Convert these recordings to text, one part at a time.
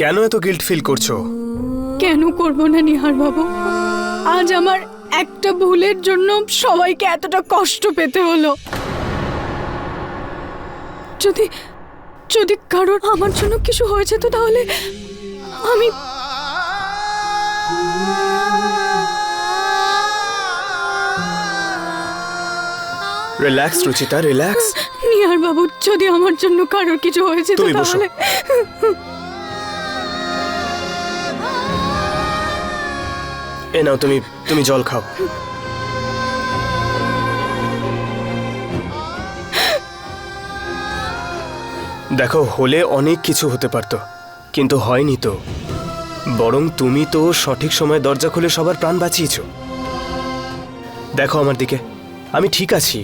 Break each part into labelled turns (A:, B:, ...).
A: কেন এত guilt feel করছ?
B: কেন করব না নিহার বাবু? আজ আমার একটা ভুলের জন্য সবাইকে এতটা কষ্ট পেতে হলো। যদি যদি কারোর আমার জন্য কিছু হয়েছে তো তাহলে আমি
A: রিল্যাক্স রুচিতা রিল্যাক্স
B: নিহার বাবু যদি আমার জন্য কারোর কিছু হয়েছে তো
A: তুমি বসো।
B: তাহলে
A: এ নাও, তুমি তুমি জল খাও। দেখো, হলে অনেক কিছু হতে পারতো, কিন্তু হয়নি তো। বরং তুমি তো সঠিক সময় দরজা খুলে সবার প্রাণ বাঁচিয়েছ। দেখো আমার দিকে, আমি ঠিক আছি।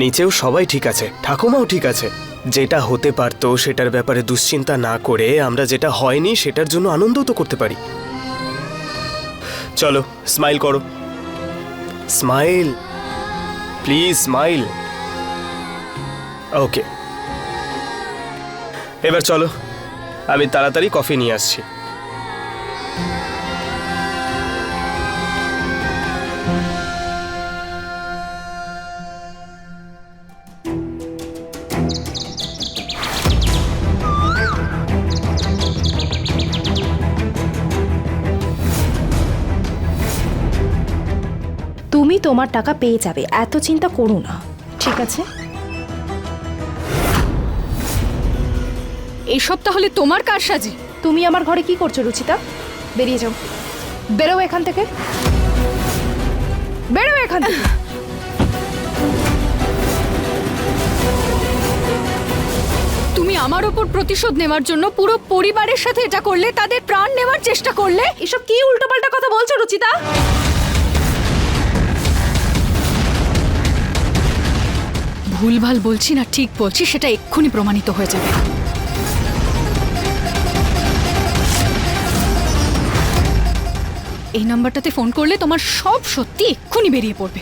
A: নিচেও সবাই ঠিক আছে, ঠাকুমাও ঠিক আছে। যেটা হতে পারতো সেটার ব্যাপারে দুশ্চিন্তা না করে আমরা যেটা হয়নি সেটার জন্য আনন্দও তো করতে পারি। চলো স্মাইল করো। স্মাইল প্লিজ স্মাইল ওকে এবার চলো আমি তাড়াতাড়ি কফি নিয়ে আসছি।
C: তুমি তোমার টাকা পেয়ে যাবে এত চিন্তা করো না। ঠিক আছে?
B: এসব তাহলে তোমার কার সাজে
C: তুমি আমার ঘরে কি করছ রুচিতা? বেরিয়ে যাও। বেরো এখান থেকে। বেরো এখান থেকে।
B: তুমি আমার ওপর প্রতিশোধ নেওয়ার জন্য পুরো পরিবারের সাথে এটা করলে তাদের প্রাণ নেওয়ার চেষ্টা করলে?
C: এসব কি উল্টোপাল্টা কথা বলছো রুচিতা?
B: ভুলভাল বলছি না, ঠিক বলছি, সেটা এক্ষুনি প্রমাণিত হয়ে যাবে। এই নাম্বারটাতে ফোন করলে তোমার সব সত্যি এক্ষুনি বেরিয়ে পড়বে।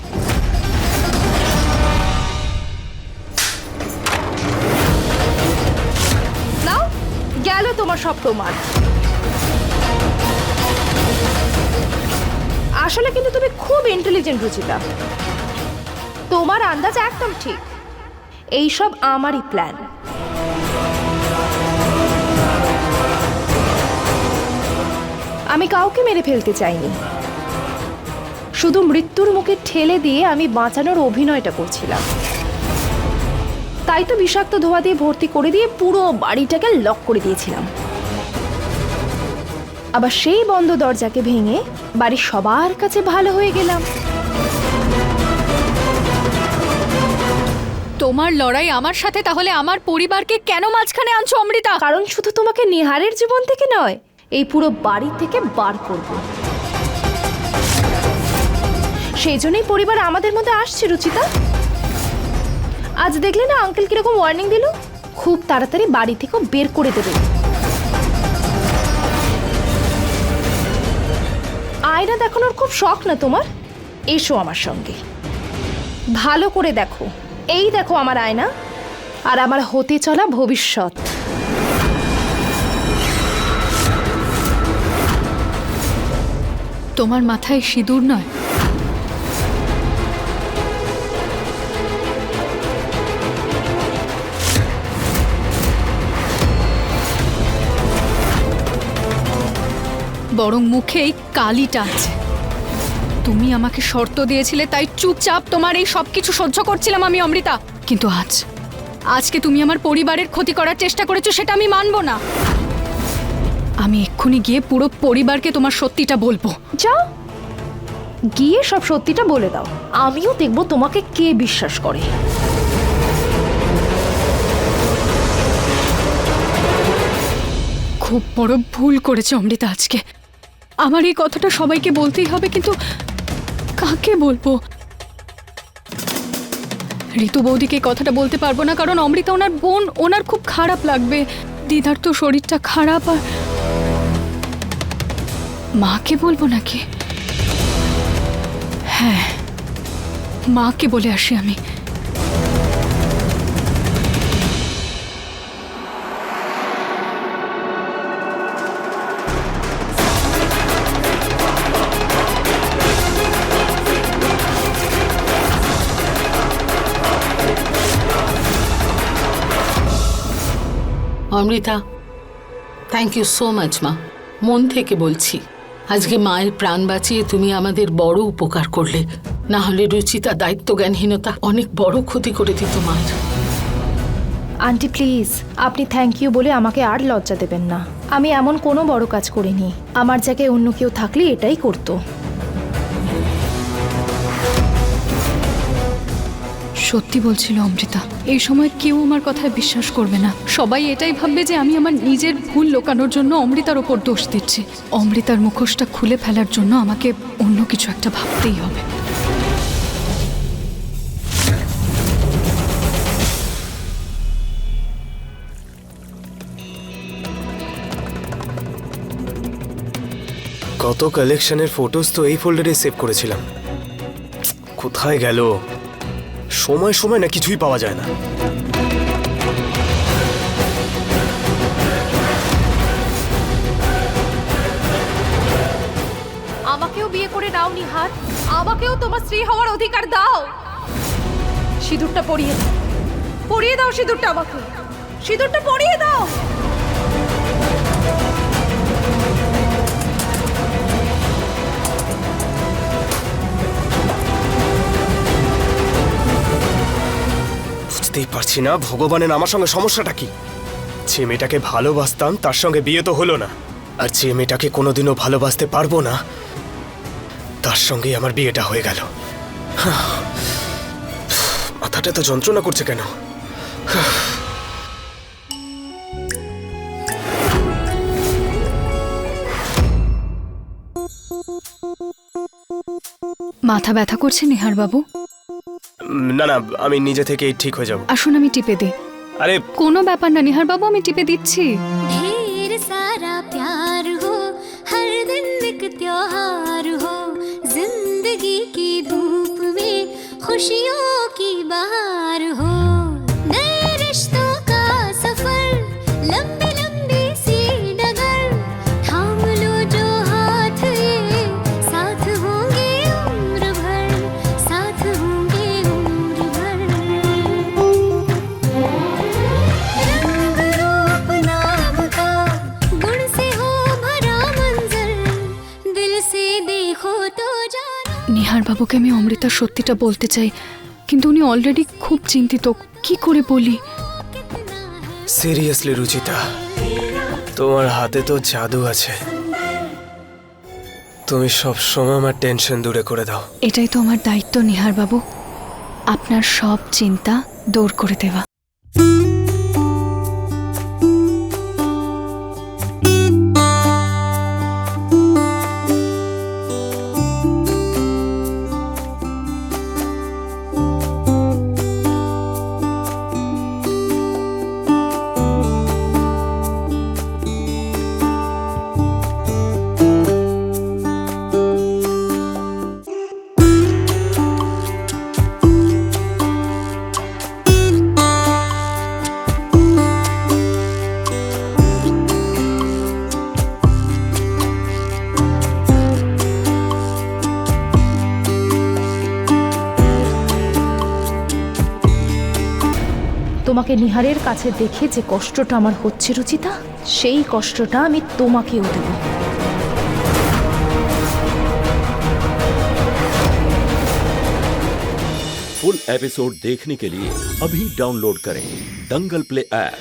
C: গেল তোমার সব প্রমাণ। আসলে কিন্তু তুমি খুব ইন্টেলিজেন্ট রুচিতা। তোমার আন্দাজ একদম ঠিক। এই সব আমারই প্ল্যান আমি কাউকে মেরে ফেলতে চাইনি। শুধু মৃত্যুর মুখে ঠেলে দিয়ে আমি বাঁচানোর অভিনয়টা করছিলাম। তাই তো বিষাক্ত ধোয়া দিয়ে ভর্তি করে দিয়ে পুরো বাড়িটাকে লক করে দিয়েছিলাম। আবার সেই বন্ধ দরজাকে ভেঙে বাড়ির সবার কাছে ভালো হয়ে গেলাম।
B: তোমার লড়াই আমার সাথে, তাহলে আমার পরিবারকে কেন মাঝখানে আনছো, অমৃতা?
C: কারণ শুধু তোমাকে নিহারের জীবন থেকে নয়, এই পুরো বাড়ি থেকে বার করব। সেই জন্যই পরিবার আমাদের মধ্যে আসছে, রুচিতা। আজ দেখলে না আঙ্কেল কীরকম ওয়ার্নিং দিল? খুব তাড়াতাড়ি বাড়ি থেকেও বের করে দেবে। আয়না দেখানোর খুব শখ না তোমার? এসো আমার সঙ্গে। ভালো করে দেখো। এই দেখো আমার আয়না আর আমার হতে চলা ভবিষ্যৎ।
B: তোমার মাথায় সিঁদুর নয়? বরং মুখেই কালিটা আছে। তুমি আমাকে শর্ত দিয়েছিলে তাই চুপচাপ তোমার এই সব কিছু সহ্য করছিলাম আমি অমৃতা। কিন্তু আজ আজকে তুমি আমার পরিবারের ক্ষতি করার চেষ্টা করেছ সেটা আমি মানবো না। আমি এক্ষুনি গিয়ে পুরো পরিবারকে তোমার সত্যিটা বলব।
C: যাও। গিয়ে সব সত্যিটা বলে দাও। আমিও দেখব তোমাকে কে বিশ্বাস করে।
B: খুব বড় ভুল করেছে অমৃতা আজকে। আমার এই কথাটা সবাইকে বলতেই হবে কিন্তু কাকে বলব? ঋতু বৌদিকে কথাটা বলতে পারব না, কারণ অমৃতা ওনার বোন, ওনার খুব খারাপ লাগবে। দিদার তো শরীরটা খারাপ আর মাকে বলব নাকি? হ্যাঁ মাকে বলে আসি আমি।
D: Amrita thank you so much মা। মন থেকে বলছি, আজকে মায়ের প্রাণ বাঁচিয়ে তুমি আমাদের বড় উপকার করলে। না হলে রুচিতা দায়িত্ব জ্ঞানহীনতা অনেক বড় ক্ষতি করে দিত মায়ের
C: আন্টি প্লিজ আপনি থ্যাংক ইউ বলে আমাকে আর লজ্জা দেবেন না। আমি এমন কোনো বড় কাজ করিনি। আমার জায়গায় অন্য কেউ থাকলে এটাই করতো।
B: সত্যি বলছিল অমৃতা, এই সময় কেউ আমার কথায় বিশ্বাস করবে না। সবাই এটাই ভাববে যে আমি আমার নিজের ভুল লোকানোর জন্য অমৃতার ওপর দোষ দিচ্ছি। অমৃতার মুখোশটা খুলে ফেলার জন্য আমাকে অন্য কিছু একটা ভাবতেই হবে।
A: কত কালেকশনের ফটোস তো এই ফোল্ডারে সেভ করেছিলাম। কোথায় গেল? সময় সময় না কিছুই পাওয়া যায় না।
C: আমাকেও বিয়ে করে নাও নিহার। আমাকেও তোমার স্ত্রী হওয়ার অধিকার দাও। সিঁদুরটা পরিয়ে দাও। পরিয়ে দাও সিঁদুরটা আমাকে। সিঁদুরটা পরিয়ে দাও।
A: বুঝতেই পারছি না ভগবানের আমার সঙ্গে সমস্যাটা কি। যে মেয়েটাকে ভালোবাসতাম, তার সঙ্গে বিয়ে তো হলো না। আর যে মেয়েটাকে কোনোদিনও ভালোবাসতে পারব না, তার সঙ্গেই আমার বিয়েটা হয়ে গেল। মাথাটা তো যন্ত্রণা করছে কেন?
B: মাথা ব্যথা করছে নিহার বাবু
A: না না আমি নিজে থেকেই ঠিক হয়ে যাব
B: আসুন আমি টিপে দিই
A: আরে
B: কোনো ব্যাপার না নিহার বাবু আমি টিপে দিচ্ছি
E: ढेर सारा प्यार हो हर दिन एक त्योहार हो जिंदगी की धूप में खुशियों की बहार हो
B: নিহারবাবুকে আমি অমৃতার সত্যিটা বলতে চাই কিন্তু উনি অলরেডি খুব চিন্তিত। কি করে বলি?
A: সিরিয়াসলি রুচিতা তোমার হাতে তো জাদু আছে। তুমি সব সময় আমার টেনশন দূরে করে দাও।
B: এটাই তো আমার দায়িত্ব নিহার বাবু আপনার সব চিন্তা দূর করে দেওয়া।
C: তোমাকে নিহারের কাছে দেখে যে কষ্টটা আমার হচ্ছে রুচিতা সেই কষ্টটা আমি তোমাকেও দেবো
F: फुल एपिसोड देखने के लिए अभी डाउनलोड करें दंगल प्ले ऐप